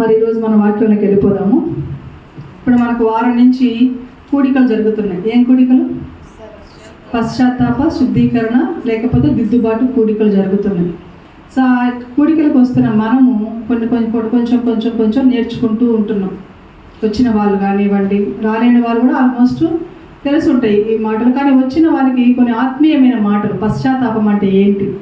మరి ఈరోజు మన వాక్యంలోకి వెళ్ళిపోదాము. ఇప్పుడు మనకు వారం నుంచి కూడికలు జరుగుతున్నాయి. ఏం కూడికలు? పశ్చాత్తాప శుద్ధీకరణ లేకపోతే దిద్దుబాటు కూడికలు జరుగుతున్నాయి. సో ఆ కూడికలకు వస్తున్న మనము కొన్ని కొంచెం కొన్ని కొంచెం కొంచెం కొంచెం నేర్చుకుంటూ ఉంటున్నాం. వచ్చిన వాళ్ళు కానివ్వండి రాలేని వాళ్ళు కూడా ఆల్మోస్ట్ తెలిసి ఉంటాయి. ఈ మాటలు కానీ వచ్చిన వారికి కొన్ని ఆత్మీయమైన మాటలు. పశ్చాత్తాపం అంటే ఏంటి?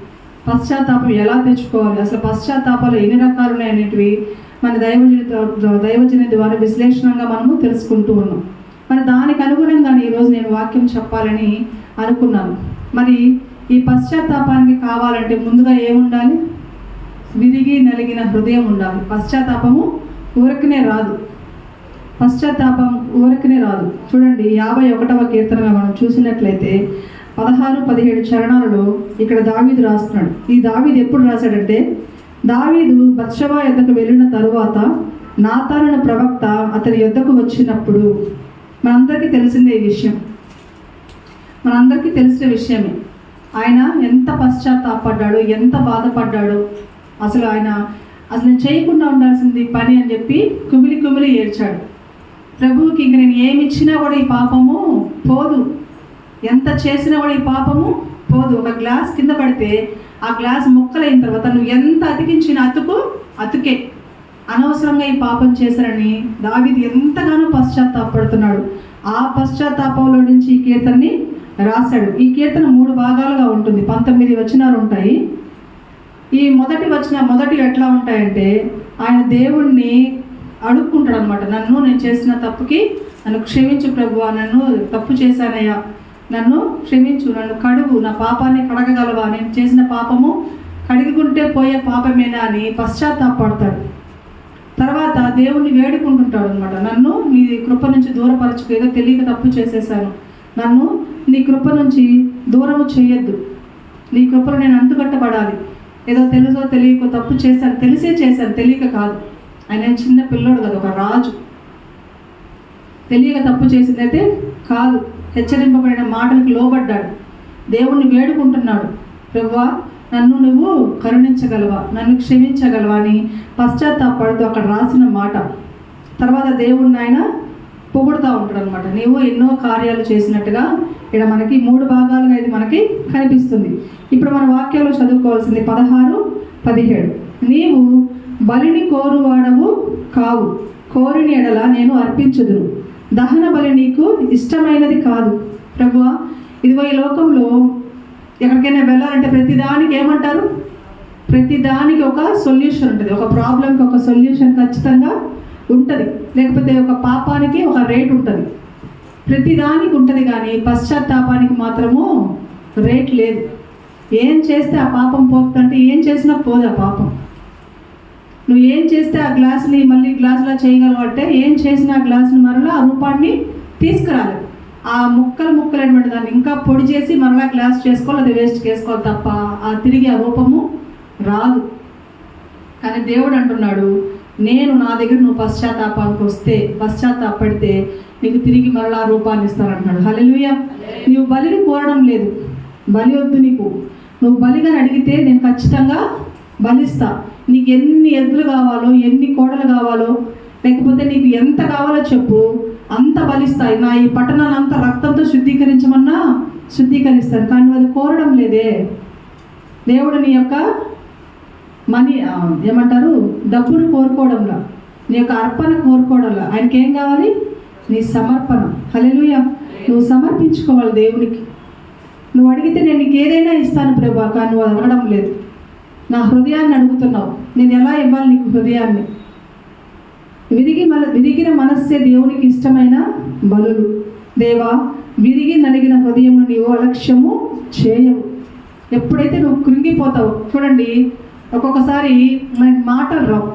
పశ్చాత్తాపం ఎలా తెచ్చుకోవాలి? అసలు పశ్చాత్తాపాలు ఎన్ని రకాలు ఉన్నాయనేటివి మన దైవజన దైవజన ద్వారా విశ్లేషణంగా మనము తెలుసుకుంటూ ఉన్నాం. మరి దానికి అనుగుణంగానే ఈరోజు నేను వాక్యం చెప్పాలని అనుకున్నాను. మరి ఈ పశ్చాత్తాపానికి కావాలంటే ముందుగా ఏముండాలి? విరిగి నలిగిన హృదయం ఉండాలి. పశ్చాత్తాపము ఊరకనే రాదు. పశ్చాత్తాపం ఊరకనే రాదు. చూడండి యాభై ఒకటవ కీర్తనగా మనం చూసినట్లయితే పదహారు పదిహేడు చరణాలలో ఇక్కడ దావీదు రాస్తున్నాడు. ఈ దావీదు ఎప్పుడు రాశాడంటే దావీదు బత్సవ ఎద్దకు వెళ్ళిన తరువాత నాతానన ప్రవక్త అతని యొద్దకు వచ్చినప్పుడు మనందరికీ తెలిసిందే ఈ విషయం. మనందరికీ తెలిసిన విషయమే. ఆయన ఎంత పశ్చాత్తాపడ్డాడో ఎంత బాధపడ్డాడో అసలు ఆయన అసలు నేను చేయకుండా ఉండాల్సింది పని అని చెప్పి కుమిలి కుమిలి ఏడ్చాడు. ప్రభువుకి ఇంక నేను ఏమి ఇచ్చినా కూడా ఈ పాపము పోదు. ఎంత చేసినా కూడా ఈ పాపము పోదు. ఒక గ్లాస్ కింద పడితే ఆ గ్లాస్ ముక్కలైన తర్వాత నువ్వు ఎంత అతికించిన అతుకు అతుకే. అనవసరంగా ఈ పాపం చేశారని దావిది ఎంతగానో పశ్చాత్తాపడుతున్నాడు. ఆ పశ్చాత్తాపంలో నుంచి ఈ కీర్తనని రాశాడు. ఈ కీర్తన మూడు భాగాలుగా ఉంటుంది. పంతొమ్మిది వచనాలు ఉంటాయి. ఈ మొదటి వచ్చిన మొదటి ఎట్లా ఉంటాయంటే ఆయన దేవుణ్ణి అడుక్కుంటాడు అనమాట నన్ను నేను చేసిన తప్పుకి నన్ను క్షమించు ప్రభు నన్ను తప్పు చేశానయ్యా. నన్ను క్షమించు నన్ను కడుగు నా పాపాన్ని కడగగలవా? నేను చేసిన పాపము కడుగుకుంటే పోయే పాపమేనా అని పశ్చాత్తాపడతాడు. తర్వాత దేవుణ్ణి వేడుకుంటుంటాడు అనమాట నన్ను నీ కృప నుంచి దూరపరచుకు ఏదో తెలియక తప్పు చేసేసాను. నన్ను నీ కృప నుంచి దూరము చేయొద్దు. నీ కృపను నేను అంటుకట్టబడాలి. ఏదో తెలుసో తెలియకో తప్పు చేశాను తెలిసే చేశాను తెలియక కాదు. ఆయన చిన్న పిల్లోడు కదా ఒక రాజు. తెలియక తప్పు చేసిందైతే కాదు. హెచ్చరింపబడిన మాటలకు లోబడ్డాడు. దేవుణ్ణి వేడుకుంటున్నాడు. ప్రభువా నన్ను నువ్వు కరుణించగలవా? నన్ను క్షమించగలవా? అని పశ్చాత్తాపడుతూ అక్కడ రాసిన మాట. తర్వాత దేవుణ్ణి ఆయన పొగుడుతూ ఉంటాడు అనమాట నీవు ఎన్నో కార్యాలు చేసినట్టుగా ఇక్కడ మనకి మూడు భాగాలుగా ఇది మనకి కనిపిస్తుంది. ఇప్పుడు మన వాక్యాలు చదువుకోవాల్సింది పదహారు పదిహేడు. నీవు బలిని కోరువాడవు కావు. కోరిని ఎడల నేను అర్పించుదును. దహన బలి నీకు ఇష్టమైనది కాదు. ప్రభువా ఇదిగో ఈ లోకంలో ఎక్కడికైనా వెళ్ళాలంటే ప్రతిదానికి ఏమంటారు? ప్రతిదానికి ఒక సొల్యూషన్ ఉంటుంది. ఒక ప్రాబ్లంకి ఒక సొల్యూషన్ ఖచ్చితంగా ఉంటుంది. లేకపోతే ఒక పాపానికి ఒక రేట్ ఉంటుంది. ప్రతిదానికి ఉంటుంది కానీ పశ్చాత్తాపానికి మాత్రము రేట్ లేదు. ఏం చేస్తే ఆ పాపం పోతుందంటే ఏం చేసినా పోదు ఆ పాపం. నువ్వు ఏం చేస్తే ఆ గ్లాసుని మళ్ళీ గ్లాసులో చేయగలవంటే ఏం చేసినా ఆ గ్లాసుని మరలా ఆ రూపాన్ని తీసుకురాలి. ఆ ముక్కలు ముక్కలైనటువంటి దాన్ని ఇంకా పొడి చేసి మరలా గ్లాస్ చేసుకోవాలి అది వేస్ట్ చేసుకోవాలి తప్ప ఆ తిరిగి ఆ రూపము రాదు. కానీ దేవుడు అంటున్నాడు నేను నా దగ్గర నువ్వు పశ్చాత్తాపానికి వస్తే పశ్చాత్తాపడితే నీకు తిరిగి మరలా రూపాన్ని ఇస్తానంటున్నాడు హలెలుయ నువ్వు బలిని కోరడం లేదు. బలి వద్దు నీకు. నువ్వు బలిగా అడిగితే నేను ఖచ్చితంగా బలిస్తా నీకు ఎన్ని ఎద్దులు కావాలో ఎన్ని కోడలు కావాలో లేకపోతే నీకు ఎంత కావాలో చెప్పు అంత బలిస్తాయి నా ఈ పట్టణాన్ని అంత రక్తంతో శుద్ధీకరించమన్నా శుద్ధీకరిస్తాను. కానీ అది కోరడం లేదే. దేవుడు నీ యొక్క మనీ ఏమంటారు? డబ్బును కోరుకోవడంలా. నీ యొక్క అర్పణ కోరుకోవడంలా. ఆయనకి ఏం కావాలి? నీ సమర్పణ. హల్లెలూయ. నువ్వు సమర్పించుకోవాలి దేవునికి. నువ్వు అడిగితే నేను నీకు ఏదైనా ఇస్తాను ప్రభా కానీ నువ్వు అడగడం లేదు. నా హృదయాన్ని అడుగుతున్నావు. నేను ఎలా ఇవ్వాలి నీకు హృదయాన్ని? విరిగి మన విరిగిన మనస్సే దేవునికి ఇష్టమైన బలులు. దేవా విరిగి నలిగిన హృదయము నీవు అలక్ష్యము చేయవు. ఎప్పుడైతే నువ్వు కృంగిపోతావు చూడండి ఒక్కొక్కసారి మనకి మాటలు రావు.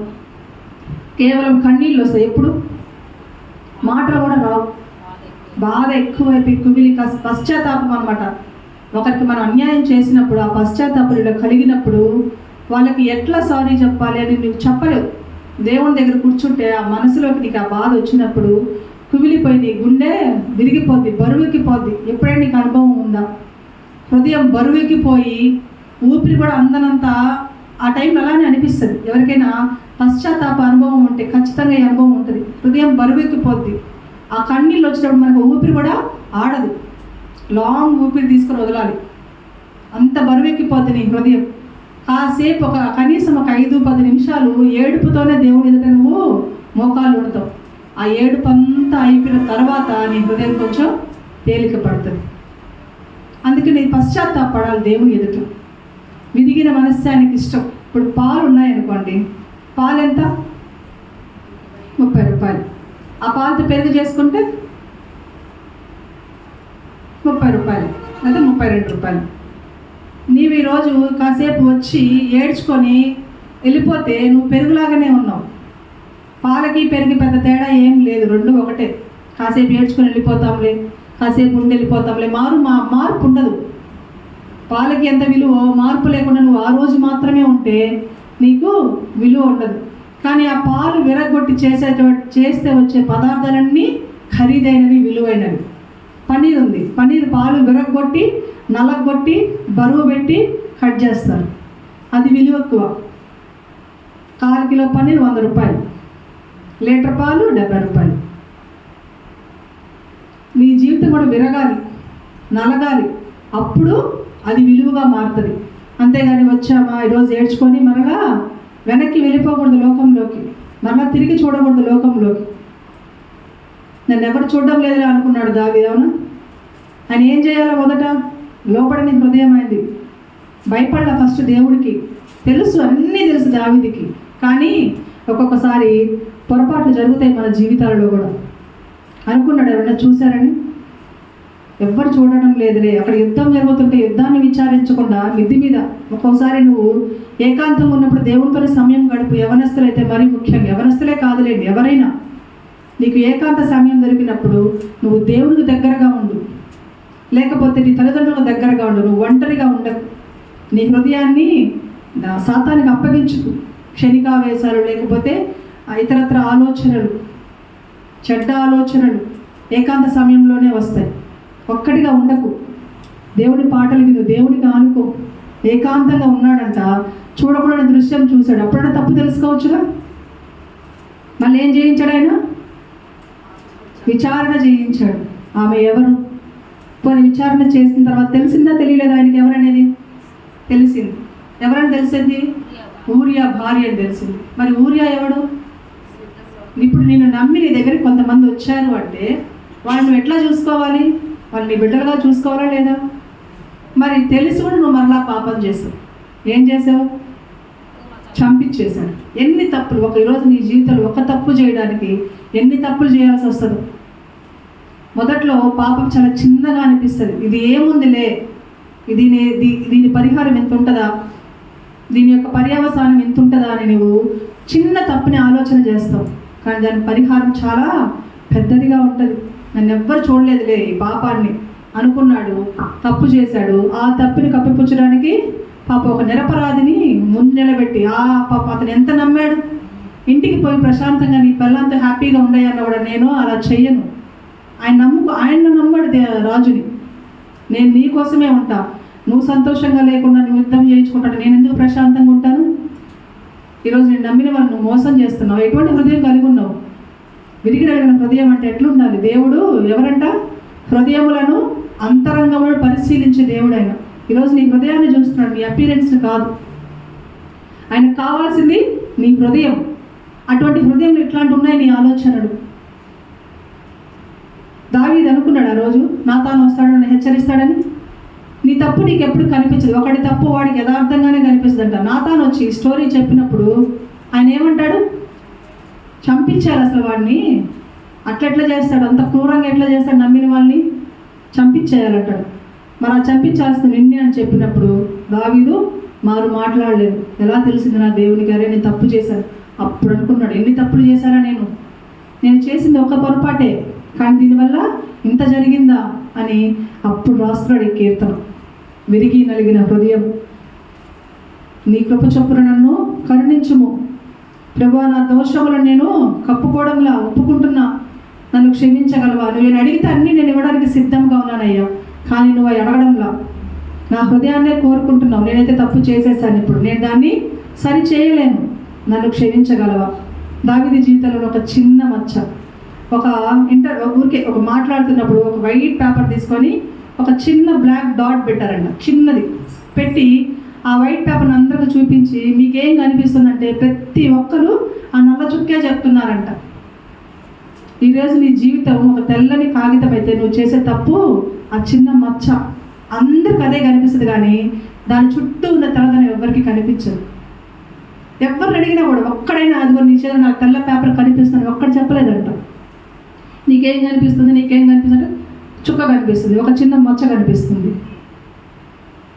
కేవలం కన్నీళ్ళు వస్తాయి. ఎప్పుడు? మాటలు కూడా రావు. బాధ ఎక్కువైపోయి కుమిలి పశ్చాత్తాపం అనమాట ఒకరికి మనం అన్యాయం చేసినప్పుడు ఆ పశ్చాత్తాపం కలిగినప్పుడు వాళ్ళకి ఎట్లా సారీ చెప్పాలి అని నువ్వు చెప్పలేవు దేవుని దగ్గర కూర్చుంటే ఆ మనసులోకి నీకు ఆ బాధ వచ్చినప్పుడు కుమిలిపోయి నీ గుండె విరిగిపోద్ది బరువెక్కిపోద్ది ఎప్పుడైనా నీకు అనుభవం ఉందా? హృదయం బరువెక్కిపోయి ఊపిరి కూడా అందనంత ఆ టైంలో అలానే అనిపిస్తుంది. ఎవరికైనా పశ్చాత్తాప అనుభవం ఉంటే ఖచ్చితంగా ఈ అనుభవం ఉంటుంది. హృదయం బరువెక్కిపోద్ది ఆ కన్నీళ్ళు వచ్చినప్పుడు మనకు ఊపిరి కూడా ఆడదు. లాంగ్ ఊపిరి తీసుకొని వదలాలి. అంత బరువెక్కిపోద్ది నీ హృదయం. సేపు ఒక కనీసం ఒక ఐదు పది నిమిషాలు ఏడుపుతోనే దేవుని ఎదుట నువ్వు మోకాలు ఉడతావు ఆ ఏడుపు అంతా అయిపోయిన తర్వాత నీ హృదయం కొంచెం తేలిక పడుతుంది. అందుకే నీ పశ్చాత్తాపడాలి దేవుని ఎదుట. విదిగిన మనస్సానికి ఇష్టం. ఇప్పుడు పాలు ఉన్నాయనుకోండి పాలు ఎంత ముప్పై రూపాయలు. ఆ పాలతో పెరుగు చేసుకుంటే ముప్పై రూపాయలు. లేదా ముప్పై రెండు రూపాయలు. నీవు ఈరోజు కాసేపు వచ్చి ఏడ్చుకొని వెళ్ళిపోతే నువ్వు పెరుగులాగానే ఉన్నావు. పాలకి పెరిగి పెద్ద తేడా ఏం లేదు రెండు ఒకటే. కాసేపు ఏడ్చుకొని వెళ్ళిపోతాంలే కాసేపు ఉండి వెళ్ళిపోతాంలే. మారు మా మార్పు ఉండదు. పాలకి ఎంత విలువ మార్పు లేకుండా నువ్వు ఆ రోజు మాత్రమే ఉంటే నీకు విలువ ఉండదు. కానీ ఆ పాలు విరగొట్టి చేసే చేస్తే వచ్చే పదార్థాలన్నీ ఖరీదైనవి విలువైనవి. పన్నీర్ ఉంది పన్నీర్ పాలు విరగొట్టి నలగొట్టి బరువు పెట్టి కట్ చేస్తారు. అది విలువ ఎక్కువ. కాలు కిలో పన్నీర్ వంద రూపాయలు. లీటర్ పాలు డెబ్బై రూపాయలు. నీ జీవితం కూడా విరగాలి నలగాలి. అప్పుడు అది విలువగా మారుతుంది. అంతేగాని వచ్చామా ఈరోజు ఏడ్చుకొని మరలా వెనక్కి వెళ్ళిపోకూడదు లోకంలోకి. మరలా తిరిగి చూడకూడదు లోకంలోకి. నన్ను ఎవరు చూడడం లేదులే అనుకున్నాడు దావి అవునా? ఆయన ఏం చేయాలో మొదట? లోపడని హృదయం అయింది. భయపడ్డ ఫస్ట్ దేవుడికి. తెలుసు అన్నీ తెలుసు దావిదికి. కానీ ఒక్కొక్కసారి పొరపాట్లు జరుగుతాయి మన జీవితాలలో కూడా. అనుకున్నాడు ఎవరైనా చూశారని? ఎవ్వరు చూడడం లేదులే. అక్కడ యుద్ధం జరుగుతుంటే యుద్ధాన్ని విచారించకుండా మిద్ది మీద ఒక్కోసారి నువ్వు ఏకాంతం ఉన్నప్పుడు దేవునితోనే సమయం గడుపు. యవనస్తులైతే మరీ ముఖ్యంగా యవనస్తులే కాదులేండి ఎవరైనా. నీకు ఏకాంత సమయం దొరికినప్పుడు నువ్వు దేవునికి దగ్గరగా ఉండు. లేకపోతే నీ తల్లిదండ్రులకు దగ్గరగా ఉండు నువ్వు ఒంటరిగా ఉండకు నీ హృదయాన్ని సాతానికి అప్పగించుకు. క్షణికావేశాలు లేకపోతే ఇతరత్ర ఆలోచనలు చెడ్డ ఆలోచనలు ఏకాంత సమయంలోనే వస్తాయి. ఒక్కటిగా ఉండకు. దేవుని పాటలు విను దేవునికి ఆనుకో. ఏకాంతంగా ఉన్నాడంట చూడకూడని దృశ్యం చూశాడు. అప్పుడైనా తప్పు తెలుసుకోవచ్చుగా? మళ్ళీ ఏం చేయించాడు ఆయన? విచారణ చేయించాడు. ఆమె ఎవరు? పోనీ విచారణ చేసిన తర్వాత తెలిసిందా తెలియలేదు ఆయనకి ఎవరనేది? తెలిసింది. ఎవరని తెలిసింది? ఊరియా భార్య అని తెలిసింది. మరి ఊరియా ఎవడు? ఇప్పుడు నేను నమ్మి నీ దగ్గరికి కొంతమంది వచ్చారు అంటే వాళ్ళని నువ్వు ఎట్లా చూసుకోవాలి? వాళ్ళు నీ బిడ్డలుగా చూసుకోవాలా లేదా? మరి తెలిసి కూడా నువ్వు మరలా పాపం చేసావు. ఏం చేసావు? చంపించేశాను ఎన్ని తప్పులు ఒక ఈరోజు నీ జీవితంలో ఒక తప్పు చేయడానికి ఎన్ని తప్పులు చేయాల్సి వస్తుందో. మొదట్లో పాపం చాలా చిన్నగా అనిపిస్తుంది. ఇది ఏముందిలే? ఇది దీ- దీని పరిహారం ఎంత ఉంటుందా దీని యొక్క పర్యవసానం ఎంత ఉంటుందా అని నువ్వు చిన్న తప్పుని ఆలోచన చేస్తావు. కానీ దాని పరిహారం చాలా పెద్దదిగా ఉంటుంది. నన్ను ఎవ్వరు చూడలేదులే ఈ పాపాన్ని. అనుకున్నాడు తప్పు చేశాడు. ఆ తప్పుని కప్పిపుచ్చడానికి పాప ఒక నిరపరాధిని ముందు నిలబెట్టి ఆ పాప అతను ఎంత నమ్మాడు? ఇంటికి పోయి ప్రశాంతంగా నీ పిల్లలంతా హ్యాపీగా ఉండయన్న కూడా నేను అలా చెయ్యను. ఆయన నమ్ముకు ఆయన నమ్మాడు దే- రాజుని. నేను నీ కోసమే ఉంటా. నువ్వు సంతోషంగా లేకుండా నువ్వు యుద్ధం చేయించుకుంటాను నేను ఎందుకు ప్రశాంతంగా ఉంటాను? ఈరోజు నేను నమ్మిన వాళ్ళు నువ్వు మోసం చేస్తున్నావు. ఎటువంటి హృదయం కలిగి ఉన్నావు? విరిగిడగిన హృదయం అంటే ఎట్లుండాలి? దేవుడు ఎవరంట? హృదయములను అంతరంగములను పరిశీలించే దేవుడు ఆయన. ఈరోజు నీ హృదయాన్ని చూస్తున్నాడు. నీ అపీరెన్స్ని కాదు. ఆయనకు కావాల్సింది నీ హృదయం. అటువంటి హృదయంలో ఇట్లాంటి ఉన్నాయి నీ ఆలోచనలు. దావీది అనుకున్నాడు ఆ రోజు నా తాను వస్తాడని హెచ్చరిస్తాడని? నీ తప్పు నీకు ఎప్పుడు కనిపించదు. ఒకటి తప్పు వాడికి యథార్థంగానే కనిపిస్తుందంట. నా తాను వచ్చి ఈ స్టోరీ చెప్పినప్పుడు ఆయన ఏమంటాడు? చంపించారు అసలు వాడిని. అట్లెట్లా చేస్తాడు? అంత క్రూరంగా ఎట్లా చేస్తాడు నమ్మిన వాళ్ళని? చంపించేయాలంటాడు మరి ఆ చంపించాల్సిన నిన్నే అని చెప్పినప్పుడు దావీదు మారు మాట్లాడలేదు. ఎలా తెలిసింది నా దేవుని గారే నేను తప్పు చేశాను. అప్పుడు అనుకున్నాడు ఎన్ని తప్పులు చేశానా నేను? నేను చేసింది ఒక పొరపాటే. కానీ దీనివల్ల ఇంత జరిగిందా అని అప్పుడు రాస్తున్నాడు ఈ కీర్తన. విరిగి నలిగిన హృదయం. నీ కృప చొప్పున నన్ను కరుణించుము. ప్రభు నా దోషములను నేను కప్పుకోవడంలా ఒప్పుకుంటున్నా. నన్ను క్షమించగలవా? నువ్వు నేను అడిగితే అన్నీ నేను ఇవ్వడానికి సిద్ధంగా ఉన్నానయ్యా. కానీ నువ్వు అడగడంలా. నా హృదయాన్నే కోరుకుంటున్నావు. నేనైతే తప్పు చేసేసాను ఇప్పుడు. నేను దాన్ని సరి చేయలేను నన్ను క్షమించగలవా? దావిది జీవితంలో ఒక చిన్న మచ్చ. ఒక ఇంటర్ ఊరికే ఒక మాట్లాడుతున్నప్పుడు ఒక వైట్ పేపర్ తీసుకొని ఒక చిన్న బ్లాక్ డాట్ పెట్టారంట చిన్నది. పెట్టి ఆ వైట్ పేపర్ని అందరికీ చూపించి మీకేం కనిపిస్తుందంటే ప్రతి ఒక్కరూ ఆ నల్ల చుక్కే చెప్తున్నారంట. ఈరోజు నీ జీవితం ఒక తెల్లని కాగితం అయితే నువ్వు చేసే తప్పు ఆ చిన్న మచ్చ. అందరికి అదే కనిపిస్తుంది కానీ దాని చుట్టూ ఉన్న తెల్లదనం ఎవరికి కనిపించదు. ఎవరు అడిగినా కూడా ఒక్కడైనా అది నీ చేత నాకు తెల్ల పేపర్ కనిపిస్తుంది ఒక్కడు చెప్పలేదంట. నీకేం కనిపిస్తుంది నీకేం కనిపిస్తుంది చుక్క కనిపిస్తుంది ఒక చిన్న మచ్చ కనిపిస్తుంది.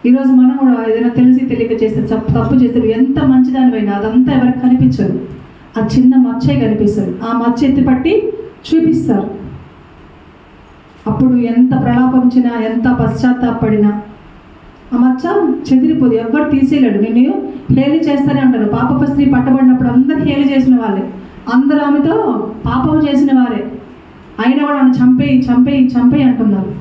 ఈరోజు మనం కూడా ఏదైనా తెలిసి తెలియక చేస్తే తప్పు తప్పు చేస్తే ఎంత మంచిదానివైనా అదంతా ఎవరికి కనిపించదు. ఆ చిన్న మచ్చే కనిపిస్తుంది. ఆ మచ్చ ఎత్తి పట్టి చూపిస్తారు. అప్పుడు ఎంత ప్రలాపించినా ఎంత పశ్చాత్తాపడినా ఆ మచ్చ చెదిరిపోదు. ఎవ్వరు తీసేయలేడు. నేను హేలి చేస్తానే అంటారు. పాపపు స్త్రీ పట్టబడినప్పుడు అందరు హేలి చేసిన వాళ్ళే. అందరూ ఆమెతో పాపం చేసిన వారే. అయినా కూడా ఆమె చంపేయి చంపేయి చంపేయి అంటున్నారు.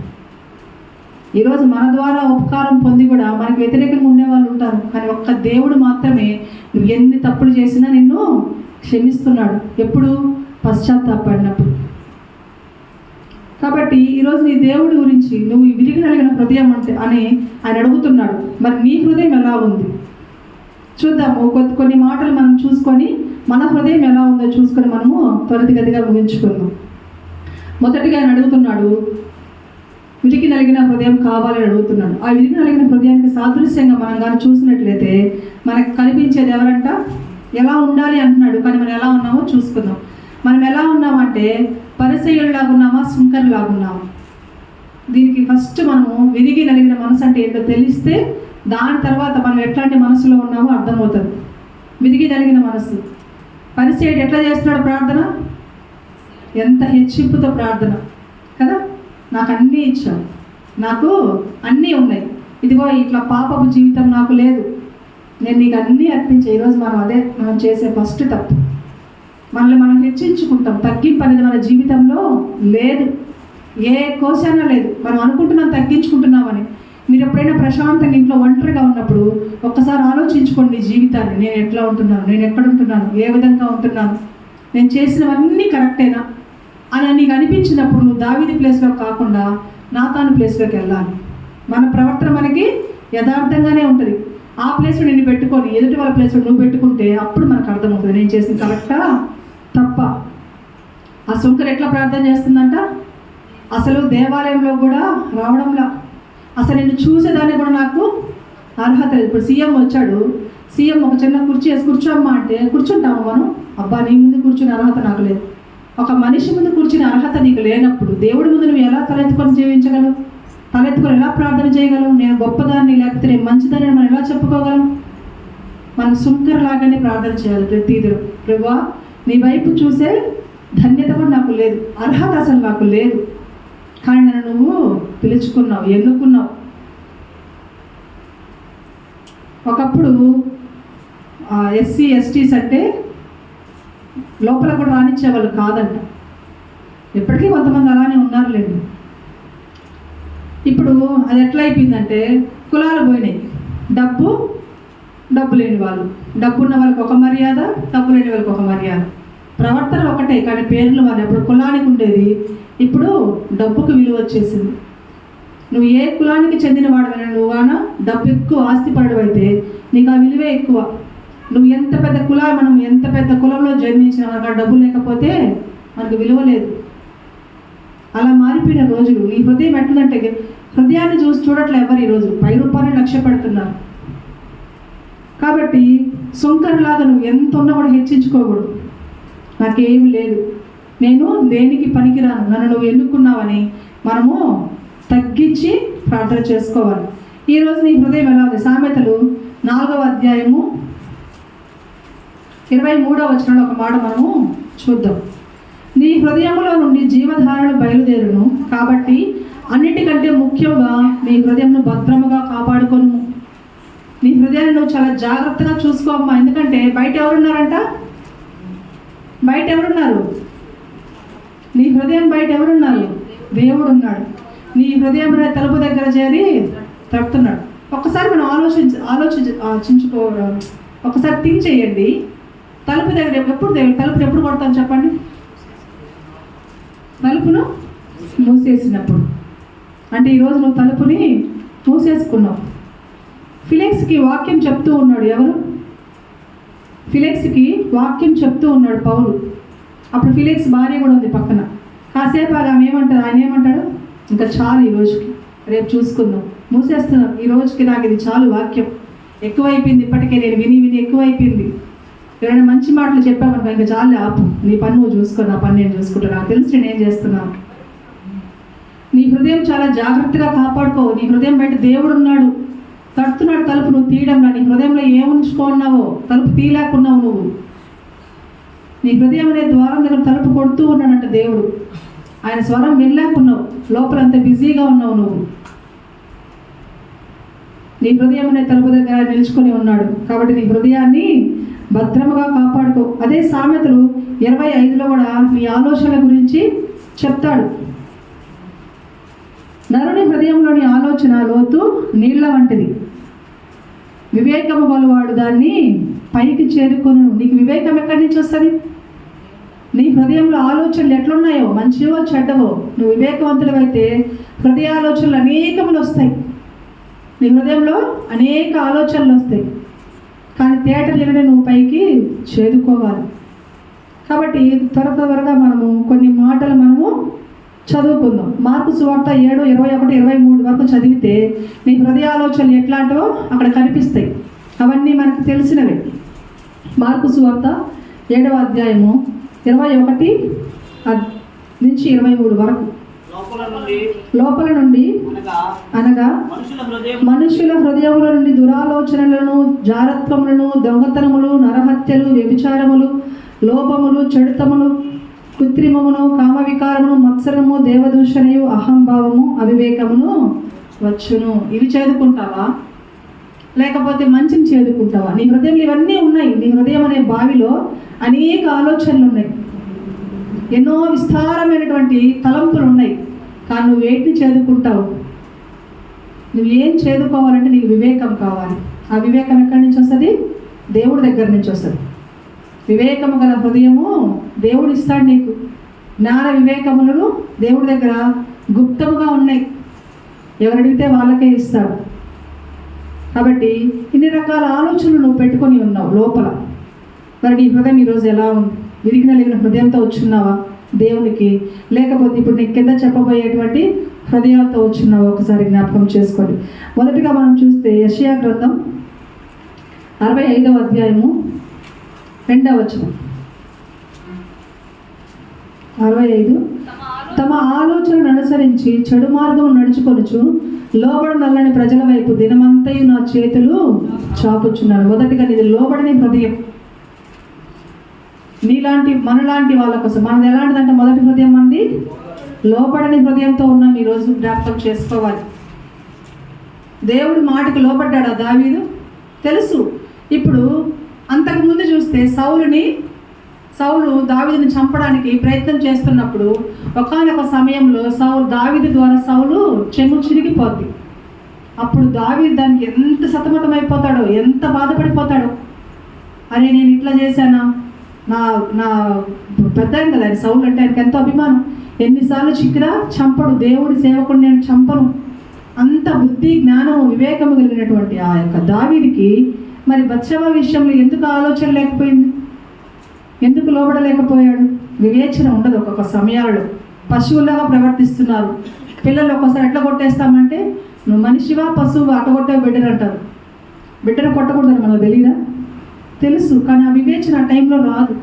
ఈరోజు మన ద్వారా ఉపకారం పొంది కూడా మనకు వ్యతిరేకంగా ఉండేవాళ్ళు ఉంటారు. కానీ ఒక్క దేవుడు మాత్రమే నువ్వు ఎన్ని తప్పులు చేసినా నిన్ను క్షమిస్తున్నాడు. ఎప్పుడు? పశ్చాత్తాపడినప్పుడు. కాబట్టి ఈరోజు నీ దేవుడి గురించి నువ్వు ఈ హృదయం అంటే అని ఆయన అడుగుతున్నాడు. మరి నీ హృదయం ఎలా ఉంది? చూద్దాము. కొద్ది కొన్ని మాటలు మనం చూసుకొని మన హృదయం ఎలా ఉందో చూసుకొని మనము త్వరితగతిగా ముగించుకుందాం. మొదటిగా ఆయన అడుగుతున్నాడు విరికి నలిగిన హృదయం కావాలని అడుగుతున్నాడు. ఆ విరికి నలిగిన హృదయానికి సాదృశ్యంగా మనం కానీ చూసినట్లయితే మనకు కనిపించేది ఎవరంట? ఎలా ఉండాలి అంటున్నాడు. కానీ మనం ఎలా ఉన్నామో చూసుకుందాం. మనం ఎలా ఉన్నామంటే పరిసయ్యుల్లాగా ఉన్నామా సుంకర్లాగా ఉన్నామా? దీనికి ఫస్ట్ మనము విరిగి నలిగిన మనసు అంటే ఏంటో తెలిస్తే దాని తర్వాత మనం ఎట్లాంటి మనసులో ఉన్నామో అర్థమవుతుంది. విరిగి నలిగిన మనసు. పరిసేయుడు ఎట్లా చేస్తున్నాడు ప్రార్థన? ఎంత హెచ్చింపుతో ప్రార్థన? కదా? నాకు అన్నీ ఇచ్చావు. నాకు అన్నీ ఉన్నాయి. ఇదిగో ఇట్లా పాపపు జీవితం నాకు లేదు. నేను నీకు అన్నీ అర్పించే. ఈరోజు మనం అదే మనం చేసే ఫస్ట్ తప్పు. మనల్ని మనం హెచ్చించుకుంటాం. తగ్గింపు అనేది మన జీవితంలో లేదు. ఏ కోశాన లేదు. మనం అనుకుంటున్నాం తగ్గించుకుంటున్నామని. మీరు ఎప్పుడైనా ప్రశాంతంగా ఇంట్లో ఒంటరిగా ఉన్నప్పుడు ఒక్కసారి ఆలోచించుకోండి జీవితాన్ని. నేను ఎట్లా ఉంటున్నాను? నేను ఎక్కడ ఉంటున్నాను? ఏ విధంగా ఉంటున్నాను? నేను చేసినవన్నీ కరెక్టేనా? అని నీకు అనిపించినప్పుడు నువ్వు దావిది ప్లేస్లో కాకుండా నాతాను ప్లేస్లోకి వెళ్ళాలి. మన ప్రవర్తన మనకి యథార్థంగానే ఉంటుంది. ఆ ప్లేస్లో నిన్ను పెట్టుకొని ఎదుటి వాళ్ళ ప్లేస్లో నువ్వు పెట్టుకుంటే అప్పుడు మనకు అర్థమవుతుంది నేను చేసింది కరెక్టా తప్ప. ఆ శంకర్ ఎట్లా ప్రార్థన చేస్తుందంట? అసలు దేవాలయంలో కూడా రావడంలా. అసలు నేను చూసేదానికి కూడా నాకు అర్హత లేదు. ఇప్పుడు సీఎం వచ్చాడు. సీఎం ఒక చిన్న కుర్చీ వేసి కూర్చోమ్మా అంటే కూర్చుంటాము మనం? అబ్బా నీ ముందు కూర్చుని అర్హత నాకు లేదు. ఒక మనిషి ముందు కూర్చుని అర్హత నీకు లేనప్పుడు దేవుడి ముందు నువ్వు ఎలా తలెత్తుకొని జీవించగలవు? తలెత్తుకొని ఎలా ప్రార్థన చేయగలవు? నేను గొప్పదాన్ని లేకపోతే నేను మంచిదాన్ని మనం ఎలా చెప్పుకోగలం? మనం సుంకర్ లాగానే ప్రార్థన చేయాలి ప్రతి ప్రభా నీ వైపు చూసే ధన్యత కూడా నాకు లేదు. అర్హత అసలు నాకు లేదు. కానీ నన్ను నువ్వు పిలుచుకున్నావు ఎన్నుకున్నావు. ఒకప్పుడు ఎస్సీ ఎస్టీస్ అంటే లోపల కూడా రానిచ్చేవాళ్ళు కాదంట ఇప్పటికీ కొంతమంది అలానే ఉన్నారులేండి. ఇప్పుడు అది ఎట్లా అయిపోయిందంటే కులాలు పోయినాయి. డబ్బు డబ్బు లేని వాళ్ళు. డబ్బు ఉన్న వాళ్ళకి ఒక మర్యాద డబ్బు లేని వాళ్ళకి ఒక మర్యాద. ప్రవర్తన ఒకటే కానీ పేర్లు వాళ్ళు అప్పుడు కులానికి ఉండేది ఇప్పుడు డబ్బుకు విలువ వచ్చేసింది. నువ్వు ఏ కులానికి చెందిన వాడవైనా నువ్వు కాన డబ్బు ఎక్కువ ఆస్తి అయితే నీకు ఆ విలువే ఎక్కువ. నువ్వు ఎంత పెద్ద కులా మనం ఎంత పెద్ద కులంలో జన్మించినా మనకు ఆ డబ్బు లేకపోతే మనకు విలువ లేదు. అలా మారిపోయిన రోజులు. నీ హృదయం ఎట్లంటే హృదయాన్ని చూసి చూడట్లే ఎవరు ఈరోజు పై రూపాయలు లక్ష్య పెడుతున్నారు. కాబట్టి సుంకరులాగా నువ్వు ఎంత ఉన్నా కూడా హెచ్చించుకోకూడదు. నాకేం లేదు. నేను దేనికి పనికిరాను? నన్ను నువ్వు ఎన్నుకున్నావని మనము తగ్గించి ప్రార్థన చేసుకోవాలి. ఈరోజు నీ హృదయం ఎలా ఉంది సామెతలు నాలుగవ అధ్యాయము ఇరవై మూడో వచనంలో ఒక మాట మనము చూద్దాం. నీ హృదయంలో నుండి జీవధారలు బయలుదేరును కాబట్టి అన్నిటికంటే ముఖ్యంగా నీ హృదయంను భద్రముగా కాపాడుకోను. నీ హృదయాన్ని నువ్వు చాలా జాగ్రత్తగా చూసుకోమ్మా ఎందుకంటే బయట ఎవరున్నారంట? బయట ఎవరున్నారు నీ హృదయం బయట ఎవరున్నారు దేవుడు ఉన్నాడు నీ హృదయం తలుపు దగ్గర చేరి తడుతున్నాడు ఒక్కసారి మనం ఆలోచించ ఆలోచించుకో ఒకసారి థింక్ చేయండి. తలుపు దగ్గర ఎప్పుడు తలుపు ఎప్పుడు కొడతాను చెప్పండి? తలుపును మూసేసినప్పుడు. అంటే ఈరోజు నువ్వు తలుపుని మూసేసుకున్నావు. ఫిలెక్స్కి వాక్యం చెప్తూ ఉన్నాడు ఎవరు? ఫిలెక్స్కి వాక్యం చెప్తూ ఉన్నాడు పౌలు. అప్పుడు ఫిలెక్స్ భార్య కూడా ఉంది పక్కన. కాసేపు ఆగా ఆమె ఏమంటారు? ఆయన ఏమంటాడు? ఇంకా చాలు ఈ రోజుకి. రేపు చూసుకుందాం. మూసేస్తున్నాం. ఈ రోజుకి నాకు ఇది చాలు వాక్యం. ఎక్కువైపోయింది ఇప్పటికే నేను విని విని ఎక్కువైపోయింది. ఏదైనా మంచి మాటలు చెప్పామనుకో ఇంకా చాలు ఆపు. నీ పని నువ్వు చూసుకో నా పని నేను చూసుకుంటా. నాకు తెలిసి నేను ఏం చేస్తున్నాను నీ హృదయం చాలా జాగ్రత్తగా కాపాడుకో. నీ హృదయం బయట దేవుడు ఉన్నాడు. తడుతున్నాడు తలుపు నువ్వు తీయడంలో నీ హృదయంలో ఏముంచుకున్నావో తలుపు తీయలేకున్నావు నువ్వు. నీ హృదయం అనే ద్వారం దగ్గర తలుపు కొడుతూ ఉన్నాడంట దేవుడు. ఆయన స్వరం వినలేకున్నావు. లోపల అంత బిజీగా ఉన్నావు నువ్వు. నీ హృదయం అనే తలుపు దగ్గర నిలుచుకొని ఉన్నాడు. కాబట్టి నీ హృదయాన్ని భద్రముగా కాపాడుకో. అదే సామెతలు ఇరవై ఐదులో కూడా నీ ఆలోచనల గురించి చెప్తాడు. నరుని హృదయంలోని ఆలోచన లోతు నీళ్ళ వంటిది. వివేకము గలవాడు దాన్ని పైకి చేరుకొను నీకు వివేకం ఎక్కడి నుంచి వస్తుంది? నీ హృదయంలో ఆలోచనలు ఎట్లున్నాయో మంచివో చెడ్డవో నువ్వు వివేకవంతులవైతే హృదయ ఆలోచనలు అనేకములు వస్తాయి. నీ హృదయంలో అనేక ఆలోచనలు వస్తాయి. కానీ తేటలు నువ్వు పైకి చేదుకోవాలి కాబట్టి త్వర త్వరగా మనము కొన్ని మాటలు మనము చదువుకుందాం. మార్పు సువార్త ఏడు ఇరవై ఒకటి ఇరవై మూడు వరకు చదివితే నీ హృదయాలోచనలు ఎట్లాంటివో అక్కడ కనిపిస్తాయి. అవన్నీ మనకు తెలిసినవి. మార్పు సువార్త ఏడవ అధ్యాయము ఇరవై ఒకటి నుంచి ఇరవై మూడు వరకు. లోపల నుండి అనగా మనుషుల హృదయం. మనుషుల హృదయముల నుండి దురాలోచనలను జారత్వములను దొంగతనములు నరహత్యలు వ్యభిచారములు లోపములు చెడుతములు కృత్రిమమును కామవికారమును మత్సరము దేవదూషణయు అహంభావము అవివేకమును వచ్చును. ఇవి చదువుకుంటావా లేకపోతే మంచిని చేదుకుంటావా? నీ హృదయంలో ఇవన్నీ ఉన్నాయి. నీ హృదయం అనే బావిలో అనేక ఆలోచనలు ఉన్నాయి. ఎన్నో విస్తారమైనటువంటి తలంపులు ఉన్నాయి. కానీ నువ్వు వేటిని చేదుకుంటావు? నువ్వు ఏం చేదుకోవాలంటే నీకు వివేకం కావాలి. ఆ వివేకం ఎక్కడి నుంచి వస్తుంది? దేవుడి దగ్గర నుంచి వస్తుంది. వివేకము గల హృదయము దేవుడు ఇస్తాడు నీకు. జ్ఞాన వివేకములను దేవుడి దగ్గర గుప్తముగా ఉన్నాయి. ఎవరు అడిగితే వాళ్ళకే ఇస్తాడు. కాబట్టి ఇన్ని రకాల ఆలోచనలు నువ్వు పెట్టుకొని ఉన్నావు లోపల. మరి నీ హృదయం ఈరోజు ఎలా ఉంది? విరిగిన లేని హృదయంతో వచ్చున్నావా? దేవునికి. లేకపోతే ఇప్పుడు నేను కింద చెప్పబోయేటువంటి హృదయాలతో వచ్చిన ఒకసారి జ్ఞాపకం చేసుకోండి. మొదటిగా మనం చూస్తే యషయా గ్రంథం అరవై ఐదవ అధ్యాయము రెండవ వచనం. అరవై ఐదు. తమ ఆలోచనను అనుసరించి చెడు మార్గం నడుచుకొనుచు లోబడ నల్లని ప్రజల వైపు దినమంతయు నా చేతులు చాపుచున్నాను మొదటిగా ఇది లోబడని హృదయం. నీలాంటి మనలాంటి వాళ్ళ కోసం. మనది ఎలాంటిదంటే మొదటి హృదయం మంది లోపడని హృదయంతో ఉన్నాం ఈరోజు జ్ఞాపకం చేసుకోవాలి. దేవుడు మాటకి లోపడ్డాడు ఆ దావీదు? తెలుసు. ఇప్పుడు అంతకుముందు చూస్తే సౌలుని సౌలు దావీదుని చంపడానికి ప్రయత్నం చేస్తున్నప్పుడు ఒకానొక సమయంలో సౌలు దావిది ద్వారా సౌలు చెము చిరిగిపోద్ది. అప్పుడు దావీదు దానికి ఎంత సతమతమైపోతాడో ఎంత బాధపడిపోతాడో. అరే నేను ఇట్లా చేశానా? నా నా పెద్ద ఆయన కదా ఆయన సౌలు అంటే ఆయనకి ఎంతో అభిమానం. ఎన్నిసార్లు చిక్కినా చంపడు దేవుడి సేవకుడు నేను చంపను. అంత బుద్ధి జ్ఞానం వివేకము కలిగినటువంటి ఆ యొక్క దావీదికి మరి బత్సవ విషయంలో ఎందుకు ఆలోచన లేకపోయింది? ఎందుకు లోబడలేకపోయాడు? వివేచన ఉండదు ఒక్కొక్క సమయాలలో. పశువులాగా ప్రవర్తిస్తున్నారు. పిల్లలు ఒక్కోసారి ఎట్లా కొట్టేస్తామంటే నువ్వు మనిషివా పశువు అట్టగొట్టే బిడ్డరు అంటారు. బిడ్డను కొట్టకూడదని మనకు తెలియదా? తెలుసు కానీ ఆ వివేచన ఆ టైంలో రాదు.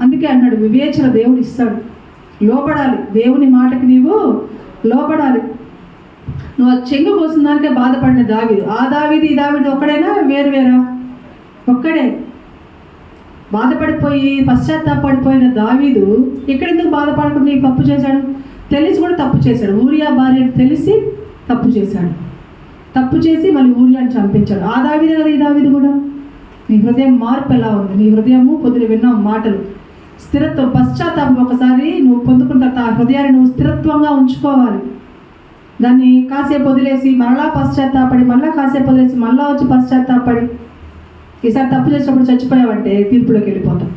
అందుకే అన్నాడు వివేచన దేవుడు ఇస్తాడు. లోబడాలి దేవుని మాటకి నీవు లోబడాలి నువ్వు ఆ చెంగు కోసిన దానికే బాధపడిన దావిదు. ఆ దావిది ఈ దావిది ఒక్కడైనా? వేరు వేరా? ఒక్కడే. బాధపడిపోయి పశ్చాత్తాపడిపోయిన దావీదు ఎక్కడెందుకు బాధపడకుండా ఈ తప్పు చేశాడు? తెలిసి కూడా తప్పు చేశాడు. ఊరియా భార్య తెలిసి తప్పు చేశాడు. తప్పు చేసి మళ్ళీ ఊరియాని చంపించాడు. ఆ దావిదే కదా ఈ దావీదు కూడా. నీ హృదయం మార్పు ఎలా ఉంది. నీ హృదయము పొద్దున విన్నాం మాటలు. స్థిరత్వం పశ్చాత్తాపం ఒకసారి నువ్వు పొందుకున్న తర్వాత ఆ హృదయాన్ని నువ్వు స్థిరత్వంగా ఉంచుకోవాలి. దాన్ని కాసేపు వదిలేసి మరలా పశ్చాత్తాపడి మళ్ళా కాసేపు వదిలేసి మళ్ళా వచ్చి పశ్చాత్తాపడి. ఈసారి తప్పు చేసినప్పుడు చచ్చిపోయావంటే తీర్పులోకి వెళ్ళిపోతాం.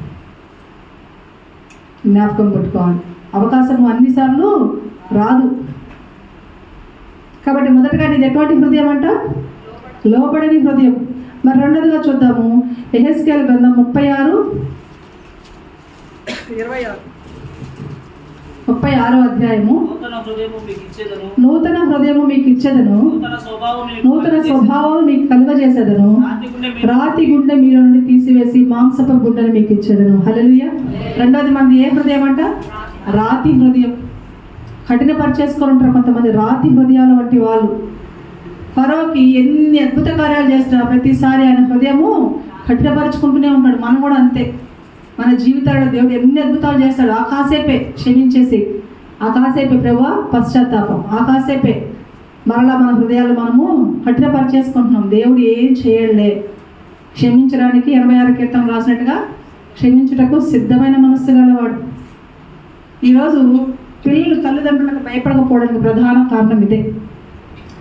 జ్ఞాపకం పెట్టుకోవాలి. అవకాశం అన్నిసార్లు రాదు. కాబట్టి మొదటగా నీది ఎటువంటి హృదయం అంట? లోబడని హృదయం. మరి రెండోదిగా చూద్దాము. ఎహెస్కేల్ గ్రంథం ముప్పై ఆరు ఇరవై ఆరు ముప్పై ఆరో అధ్యాయము నూతన హృదయము మీకు ఇచ్చేదను నూతన స్వభావం మీకు కలుగజేసేదను. రాతి గుండె మీలో నుండి తీసివేసి మాంసపు గుండెను మీకు ఇచ్చేదను హల్లెలూయ. రెండోది మంది ఏ హృదయం అంట? రాతి హృదయం. కఠినపరిచేసుకొని ఉంటారు కొంతమంది. రాతి హృదయాల వంటి వాళ్ళు. ఫరోకి ఎన్ని అద్భుత కార్యాలు చేస్తున్నా ప్రతిసారి ఆయన హృదయము కఠినపరుచుకుంటూనే ఉంటాడు. మనం కూడా అంతే. మన జీవితాల్లో దేవుడు ఎన్ని అద్భుతాలు చేస్తాడు ఆ కాసేపే క్షమించేసి ఆ కాసేపే ప్రభా పశ్చాత్తాపం. ఆ కాసేపే మరలా మన హృదయాలు మనము కఠినపరిచేసుకుంటున్నాం. దేవుడు ఏం చేయలే. క్షమించడానికి ఎనభై ఆరు కీర్తన రాసినట్టుగా క్షమించుటకు సిద్ధమైన మనస్సు గలవాడు. ఈరోజు పిల్లలు తల్లిదండ్రులకు భయపడకపోవడానికి ప్రధాన కారణం ఇదే.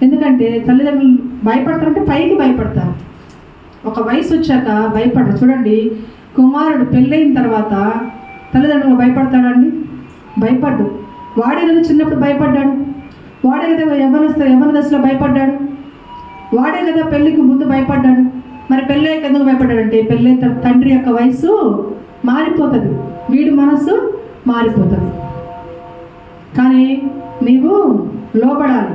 ఎందుకంటే తల్లిదండ్రులు భయపడతారంటే పైకి భయపడతారు. ఒక వయసు వచ్చాక భయపడరు. చూడండి కుమారుడు పెళ్ళైన తర్వాత తల్లిదండ్రులు భయపడతాడండి భయపడ్డు వాడే కదా చిన్నప్పుడు భయపడ్డాడు? వాడే కదా యవనస్త యవన దశలో భయపడ్డాడు? వాడే కదా పెళ్ళికి ముందు భయపడ్డాడు? మరి పెళ్ళయ్యాక ఎందుకు భయపడ్డాడంటే పెళ్ళై తండ్రి యొక్క వయసు మారిపోతుంది. వీడి మనసు మారిపోతుంది. కానీ నీవు లోబడాలి.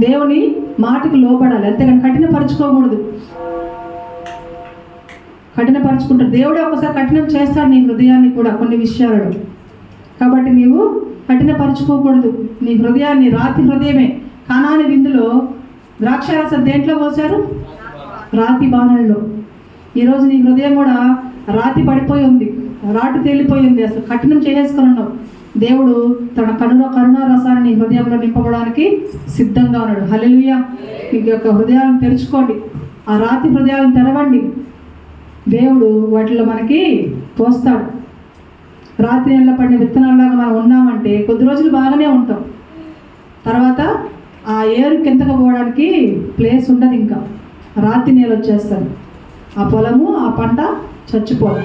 దేవుని మాటకు లోపడాలి అంతేగాని కఠినపరచుకోకూడదు. కఠినపరచుకుంటాడు దేవుడే ఒకసారి కఠినం చేస్తాడు నీ హృదయాన్ని కూడా కొన్ని విషయాలను కాబట్టి నీవు కఠినపరచుకోకూడదు. నీ హృదయాన్ని రాతి హృదయమే. కానాని విందులో ద్రాక్షారస దేంట్లో పోశారు? రాతి బాణల్లో ఈరోజు నీ హృదయం కూడా రాతి పడిపోయి ఉంది. రాటు తేలిపోయి ఉంది. అసలు కఠినం చేసేసుకొని ఉన్నావు. దేవుడు తన కరుణ కరుణారసాన్ని హృదయంలో నింపబడానికి సిద్ధంగా ఉన్నాడు. హల్లెలూయా. మీ యొక్క హృదయాలను తెరుచుకోండి. ఆ రాతి హృదయాలను తెరవండి. దేవుడు వాటిలో మనకి పోస్తాడు. రాత్రి నెల పడిన విత్తనాల్లాగా మనం ఉన్నామంటే కొద్ది రోజులు బాగానే ఉంటాం. తర్వాత ఆ ఏరు కిందకు పోవడానికి ప్లేస్ ఉండదు ఇంకా. రాతి నేల వచ్చేస్తారు ఆ పొలము ఆ పంట చచ్చిపోదు.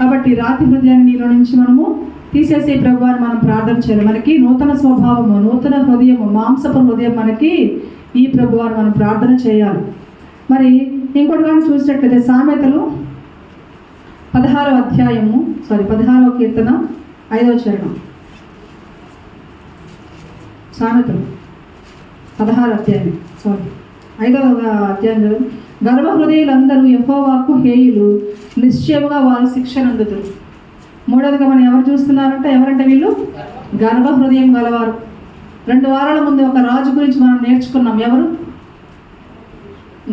కాబట్టి రాతి హృదయాన్ని నీలో నుంచి మనము తీసేసి ప్రభు అని మనం ప్రార్థన చేయాలి. మనకి నూతన స్వభావము నూతన హృదయము మాంసపు హృదయం మనకి ఈ ప్రభు అని మనం ప్రార్థన చేయాలి. మరి ఇంకోటి కానీ చూసినట్లయితే సామెతలు పదహారో అధ్యాయము సారీ పదహారవ కీర్తన ఐదవ చరణం. సామెతలు పదహారు అధ్యాయం సారీ ఐదవ అధ్యాయం చదువు. హృదయులందరూ యహోవాకు హేయులు నిశ్చయముగా వారు శిక్షణ అందుతారు మూడవదిగా మనం ఎవరు చూస్తున్నారంటే ఎవరంటే వీళ్ళు? గర్భ హృదయం గలవారు. రెండు వారాల ముందు ఒక రాజు గురించి మనం నేర్చుకున్నాం. ఎవరు?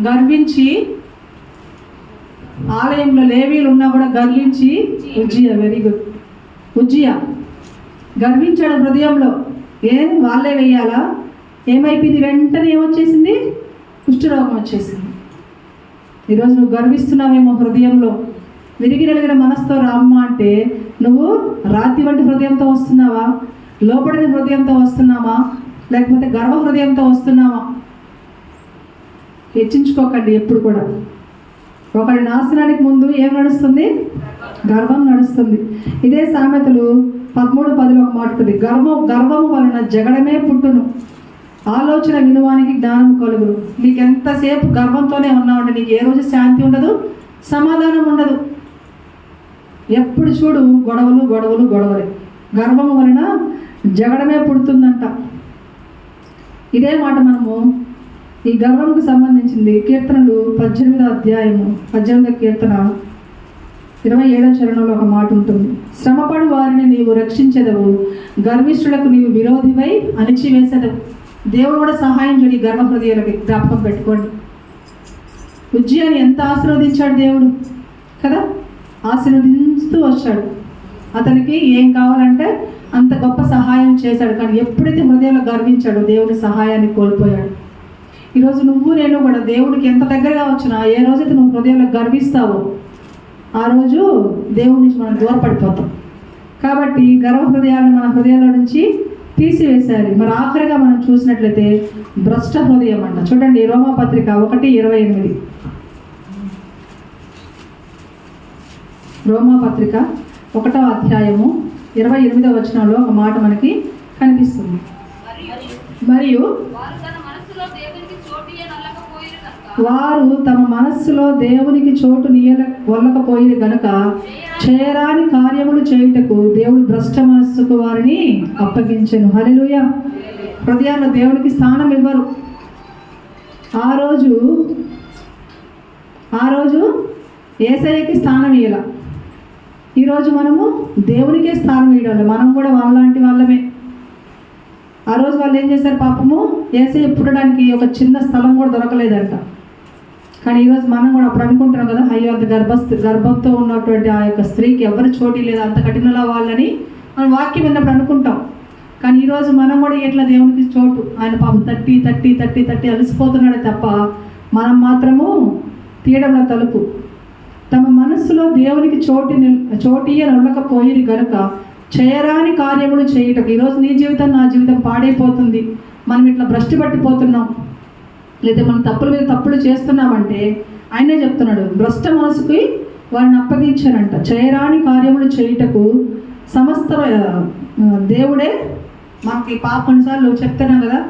గర్వించి ఆలయంలో లేవీలు ఉన్నా కూడా గర్వించి ఉజ్జియ వెరీ గుడ్ ఉజ్జియ గర్వించాడు హృదయంలో. ఏం? వాళ్ళే వెయ్యాలా? ఏమైపోయింది? వెంటనే ఏమొచ్చేసింది? కుష్ఠరోగం వచ్చేసింది. ఈరోజు నువ్వు గర్విస్తున్నావేమో హృదయంలో. విరిగి నలిగిన మనసుతో రామ్మ అంటే నువ్వు రాతి వంటి హృదయంతో వస్తున్నావా? లోపడిన హృదయంతో వస్తున్నావా లేకపోతే గర్వ హృదయంతో వస్తున్నావా? హెచ్చించుకోకండి ఎప్పుడు కూడా. ఒకరి నాశనానికి ముందు ఏం నడుస్తుంది? గర్వం నడుస్తుంది. ఇదే సామెతలు పదమూడు పదిలో ఒక మాట గర్వం గర్వము వలన జగడమే పుట్టును. ఆలోచన వినువానికి జ్ఞానం కలుగును. నీకు ఎంతసేపు గర్వంతోనే ఉన్నావంటే నీకు ఏ రోజు శాంతి ఉండదు సమాధానం ఉండదు. ఎప్పుడు చూడు గొడవలు గొడవలు గొడవలే. గర్వం వలన జగడమే పుడుతుందంట. ఇదే మాట మనము ఈ గర్వంకు సంబంధించింది కీర్తనలు పద్దెనిమిదో అధ్యాయము పద్దెనిమిదో కీర్తన ఇరవై ఏడో చరణంలో ఒక మాట ఉంటుంది. శ్రమపడు వారిని నీవు రక్షించదవు గర్విష్ఠులకు నీవు విరోధివై అణిచివేసెదవు. దేవుడు కూడా సహాయం చేయడు ఈ గర్వ హృదయాలకి జ్ఞాపకం పెట్టుకోండి. ఉజ్జయాన్ని ఎంత ఆశీర్వదించాడు దేవుడు కదా? ఆశీర్వదిస్తూ వచ్చాడు. అతనికి ఏం కావాలంటే అంత గొప్ప సహాయం చేశాడు. కానీ ఎప్పుడైతే హృదయంలో గర్వించాడో దేవుడి సహాయాన్ని కోల్పోయాడు. ఈరోజు నువ్వు నేను కూడా దేవుడికి ఎంత దగ్గరగా వచ్చినా ఏ రోజైతే నువ్వు హృదయంలో గర్విస్తావో ఆ రోజు దేవుడి నుంచి మనం దూరపడిపోతాం. కాబట్టి గర్వ హృదయాన్ని మన హృదయంలో నుంచి తీసివేశారు మరి ఆఖరిగా మనం చూసినట్లయితే భ్రష్ట హృదయం అంట. చూడండి రోమపత్రిక ఒకటి ఇరవై ఎనిమిది. రోమా పత్రిక ఒకటో అధ్యాయము ఇరవై ఎనిమిదో వచనంలో ఒక మాట మనకి కనిపిస్తుంది. మరియు వారు తమ మనస్సులో దేవునికి చోటు నీయల వల్లకపోయింది గనుక చేయరాని కార్యములు చేయుటకు దేవుడు భ్రష్ట మనస్సుకు వారిని అప్పగించను. హల్లెలూయా. హృదయాల్లో దేవునికి స్థానం ఇవ్వరు. ఆ రోజు ఆ రోజు ఏసఐకి స్థానం ఇయ్యాల. ఈరోజు మనము దేవునికే స్థానం ఇవ్వడం మనం కూడా వాళ్ళలాంటి వాళ్ళమే. ఆ రోజు వాళ్ళు ఏం చేశారు పాపము? ఏసే పుట్టడానికి ఒక చిన్న స్థలం కూడా దొరకలేదంట. కానీ ఈరోజు మనం కూడా అప్పుడు అనుకుంటున్నాం కదా అయ్యో అంత గర్భస్థ గర్భంతో ఉన్నటువంటి ఆ యొక్క స్త్రీకి ఎవరు చోటి లేదు అంత కఠినలా వాళ్ళని మనం వాక్యం విన్నప్పుడు అనుకుంటాం. కానీ ఈరోజు మనం కూడా ఎట్లా దేవునికి చోటు? ఆయన పాపం తట్టి తట్టి తట్టి తట్టి అలసిపోతున్నాడే తప్ప మనం మాత్రము తీయడంలో తలుపు. తమ మనస్సులో దేవునికి చోటి నిల్ చోటియ కనుక గనుక చేయరాని కార్యములు చేయటం ఈరోజు నీ జీవితం నా జీవితం పాడైపోతుంది. మనం ఇట్లా భ్రష్టి పట్టిపోతున్నాం. లేదా మనం తప్పుల మీద తప్పులు చేస్తున్నామంటే ఆయనే చెప్తున్నాడు భ్రష్ట మనసుకి వారిని అప్పగించారంట. చేయరాని కార్యములు చేయుటకు సమస్త దేవుడే మనకి పాప కొన్నిసార్లు చెప్తున్నాం కదా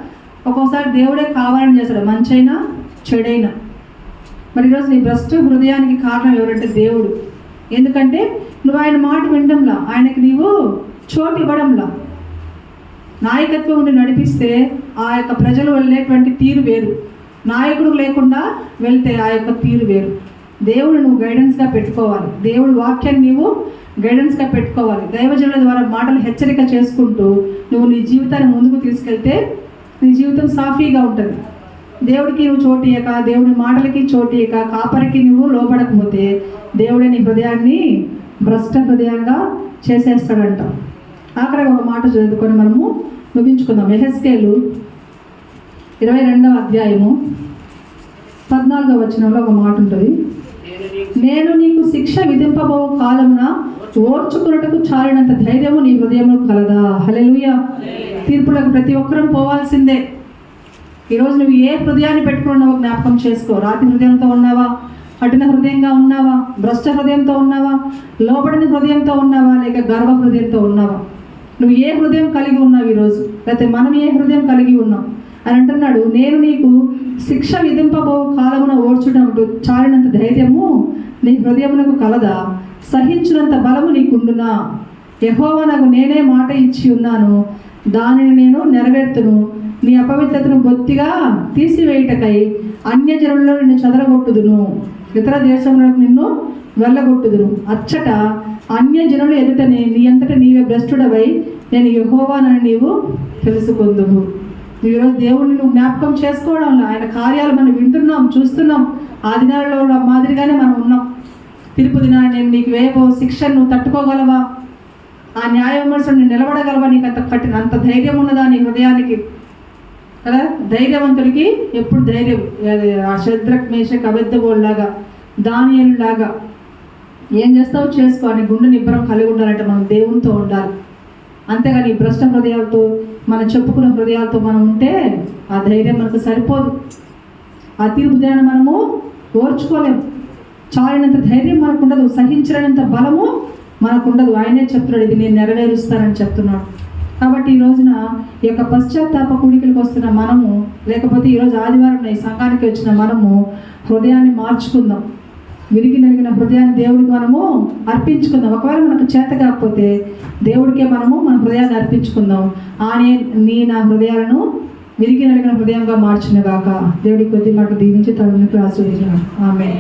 ఒక్కోసారి దేవుడే కావాలని చేస్తాడు. మంచైనా చెడైనా. మరి ఈరోజు నీ భ్రష్ట హృదయానికి కారణం ఎవరంటే దేవుడు. ఎందుకంటే నువ్వు ఆయన మాట వినడంలా ఆయనకి నీవు చోటు ఇవ్వడంలా. నాయకత్వం ఉండి నడిపిస్తే ఆ యొక్క ప్రజలు వెళ్ళేటువంటి తీరు వేరు. నాయకుడు లేకుండా వెళ్తే ఆ యొక్క తీరు వేరు. దేవుడు నువ్వు గైడెన్స్గా పెట్టుకోవాలి. దేవుడు వాక్యాన్ని నీవు గైడెన్స్గా పెట్టుకోవాలి. దైవజనుల ద్వారా మాటలు హెచ్చరిక చేసుకుంటూ నువ్వు నీ జీవితాన్ని ముందుకు తీసుకెళ్తే నీ జీవితం సాఫీగా ఉంటుంది. దేవుడికి నువ్వు చోటు ఇయ్యక దేవుడి మాటలకి చోటు ఇయ్యక కాపరికి నువ్వు లోపడకపోతే దేవుడే నీ హృదయాన్ని భ్రష్ట హృదయంగా చేసేస్తాడంట. ఆఖరి ఒక మాట చదువుకొని మనము ముగించుకుందాం. ఎహెస్కేలు ఇరవై రెండవ అధ్యాయము పద్నాలుగవ వచనంలో ఒక మాట ఉంటుంది. నేను నీకు శిక్ష విధింపబో కాలమున ఓర్చుకున్నటకు చాలినంత ధైర్యము నీ హృదయము కలదా. హల్లెలూయా. తీర్పులకు ప్రతి ఒక్కరం పోవాల్సిందే. ఈరోజు నువ్వు ఏ హృదయాన్ని పెట్టుకున్నావో జ్ఞాపకం చేసుకో. రాతి హృదయంతో ఉన్నావా? కఠిన హృదయంగా ఉన్నావా? భ్రష్ట హృదయంతో ఉన్నావా? లోపడిన హృదయంతో ఉన్నావా? లేక గర్వ హృదయంతో ఉన్నావా? నువ్వు ఏ హృదయం కలిగి ఉన్నావు ఈరోజు లేకపోతే మనం ఏ హృదయం కలిగి ఉన్నాం? అని అంటున్నాడు. నేను నీకు శిక్ష విధింపబో కాలమున ఓడ్చుటప్పుడు చాలినంత ధైర్యము నీ హృదయమునకు కలదా? సహించినంత బలము నీకుండునా? యెహోవా నాకు నేనే మాట ఇచ్చి ఉన్నాను. దానిని నేను నెరవేర్తును. నీ అపవిత్రతను బొత్తిగా తీసివేయుటకై అన్యజనులలో నిన్ను చదరగొట్టుదును. ఇతర దేశంలోకి నిన్ను వెళ్ళగొట్టుదును. అచ్చట అన్యజనుల ఎదుటనే నీ అంతట నీవే భ్రష్టుడవై నేను యహోవానని నీవు తెలుసుకుందువు ఈరోజు దేవుడిని నువ్వు జ్ఞాపకం చేసుకోవడంలో ఆయన కార్యాలు మనం వింటున్నాం చూస్తున్నాం. ఆ దినాలలో మాదిరిగానే మనం ఉన్నాం. తిరుపు దినాన్ని నేను నీకు వేయబో శిక్షను నువ్వు తట్టుకోగలవా? ఆ న్యాయ విమర్శను నిలబడగలవా? నీకు అంత కట్టిన అంత ధైర్యం ఉన్నదా నీ హృదయానికి? కదా? ధైర్యవంతుడికి ఎప్పుడు ధైర్యం అది ఆ శద్రక్ మేషక్ అబద్ధగోళ్ళలాగా దానియల్లాగా. ఏం చేస్తావు? చేసుకో అని గుండె నిబ్బరం కలిగి ఉండాలంటే మనం దేవునితో ఉండాలి. అంతేగాని భ్రష్ట హృదయాలతో మనం చెప్పుకున్న హృదయాలతో మనం ఉంటే ఆ ధైర్యం మనకు సరిపోదు. ఆ తీర్పు దినాన్ని మనము ఓర్చుకోలేము. చాలినంత ధైర్యం మనకు ఉండదు సహించలేనంత బలము మనకు ఉండదు. ఆయనే చెప్తున్నాడు ఇది నేను నెరవేరుస్తానని చెప్తున్నాడు. కాబట్టి ఈ రోజున ఈ యొక్క పశ్చాత్తాప కూడికలకు వస్తున్న మనము లేకపోతే ఈరోజు ఆదివారం ఈ సంఘానికి వచ్చిన మనము హృదయాన్ని మార్చుకుందాం. విరిగి నలిగిన హృదయాన్ని దేవుడికి మనము అర్పించుకుందాం. ఒకవేళ మనకు చేత కాకపోతే దేవుడికే మనము మన హృదయాన్ని అర్పించుకుందాం. ఆనే నీ నా హృదయాలను విరిగి నలిగిన హృదయంగా మార్చిన గాక దేవుడి కొద్ది మాట దీవించి తరుణకు ఆశ్రయించిన ఆమె